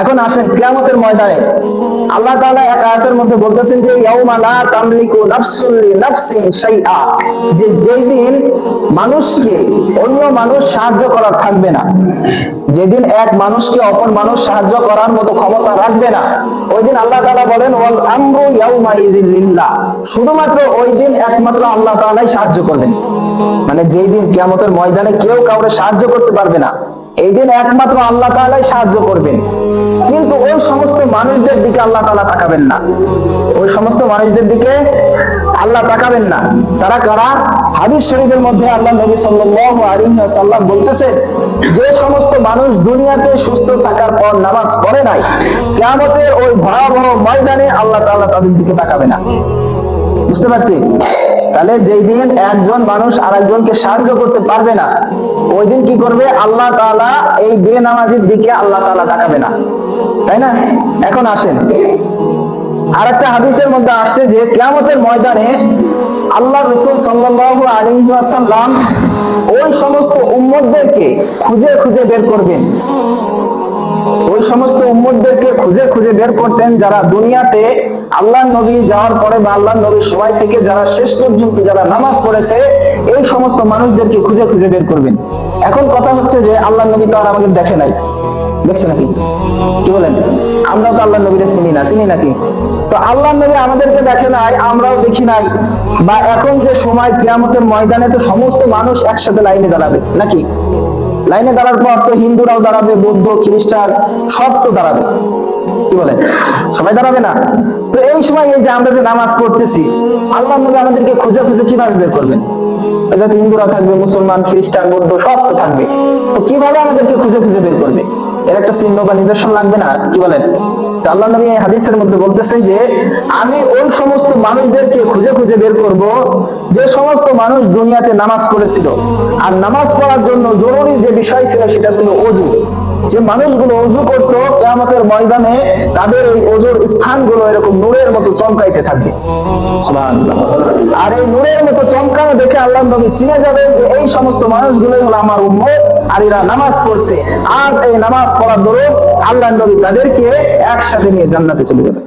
এখন আসেন কিয়ামতের ময়দানে। আল্লাহ তাআলা এক আয়াতের মধ্যে বলতেছেন যে, ইয়াউমা লা তামলিকু নাফসুন লি নাফসিন শাইআ। যে যেই মানুষকে, অন্য মানুষ সাহায্য করার থাকবে না, যেদিন এক মানুষকে অপর মানুষ সাহায্য করার মতো ক্ষমতা রাখবে না, ওই দিন আল্লাহ তাআলা বলেন, ওয়াল আমরু ইয়াউমা ইযিল লিল্লাহ। শুধুমাত্র ওই দিন একমাত্র আল্লাহ তাআলাই সাহায্য করবেন। মানে যেই দিন কিয়ামতের ময়দানে কেউ কাউরে সাহায্য করতে পারবে না, এই দিন একমাত্র আল্লাহ তাআলাই সাহায্য করবেন। ওই সমস্ত মানুষদের দিকে আল্লাহ তাআলা তাকাবেন না। ওই সমস্ত মানুষদের দিকে আল্লাহ তাকাবেন না। তারা কারা? হাদিস শরীফের মধ্যে আল্লাহ নবী সাল্লাল্লাহু আলাইহি ওয়াসাল্লাম বলতেছেন, যে সমস্ত মানুষ দুনিয়াতে সুস্থ থাকার পর নামাজ পড়ে নাই, কিয়ামতের ওই ভয়াবহ ময়দানে আল্লাহ তাআলা তাদের দিকে তাকাবে না। বুঝতে পারছি? তাহলে যেই দিন একজন মানুষ আরেকজনকে সাহায্য করতে পারবে না, ওই দিন কি করবে? আল্লাহ তাআলা এই বেনামাজির দিকে আল্লাহ তাআলা তাকাবে না। তাই না? এখন আসেন। আর একটা হাদিসের মধ্যে আসছে যে কিয়ামতের ময়দানে আল্লাহ রসুল সাল্লাল্লাহু আলাইহি ওয়াসাল্লাম ওই সমস্ত উম্মতদেরকে খুঁজে খুঁজে বের করবেন। ওই সমস্ত উম্মদদেরকে খুঁজে খুঁজে বের করতেন যারা দুনিয়াতে আল্লাহ নবী যাওয়ার পরে বা আল্লাহ নবীর সময় থেকে যারা শেষ পর্যন্ত যারা নামাজ পড়েছে, এই সমস্ত মানুষদেরকে খুঁজে খুঁজে বের করবেন। এখন কথা হচ্ছে যে আল্লাহ নবী তো আর আমাদের দেখে নাই। দেখছে নাকি? কি বলেন? আমরাও তো আল্লাহ নবীরে চিনি না। চিনি নাকি? তো আল্লাহ নবী আমাদেরকে দেখে নাই, আমরাও দেখি নাই। বা এখন যে সময় কিয়ামতের ময়দানে তো সমস্ত মানুষ একসাথে লাইনে দাঁড়াবে, নাকি? লাইনে দাঁড়ার পর তো হিন্দুরাও দাঁড়াবে, বৌদ্ধ, খ্রিস্টান, সব তো দাঁড়াবে। কি বলেন সবাই দাঁড়াবে না। তো এই সময় এই যে আমরা যে নামাজ পড়তেছি আল্লাহ নবী আমাদেরকে খুঁজে খুঁজে কীভাবে বের করবেন? যাতে হিন্দুরা থাকবে, মুসলমান, খ্রিস্টান, বৌদ্ধ, সব তো থাকবে। তো কীভাবে আমাদেরকে খুঁজে খুঁজে বের করবে? এর একটা চিহ্ন বা নিদর্শন লাগবে না? কি বলেন? আল্লাহ নবী এই হাদিসের মধ্যে বলতেছেন যে, আমি ওই সমস্ত মানুষদেরকে খুঁজে খুঁজে বের করব যে সমস্ত মানুষ দুনিয়াতে নামাজ পড়েছিল। আর নামাজ পড়ার জন্য জরুরি যে বিষয় ছিল, সেটা ছিল অজু। যে মানুষগুলো অজু করতো, কেয়ামতের ময়দানে তাদের এই অজুর স্থানগুলো এরকম নূরের মতো চমকাইতে থাকবে। আর এই নূরের মতো চমকানো দেখে আল্লাহ নবী চিনে যাবেন যে এই সমস্ত মানুষগুলোই হলো আমার উম্মত, আর এরা নামাজ পড়ছে। আজ এই নামাজ পড়ার দরুন আল্লাহ নবী তাদেরকে একসাথে নিয়ে জান্নাতে চলে যাবে।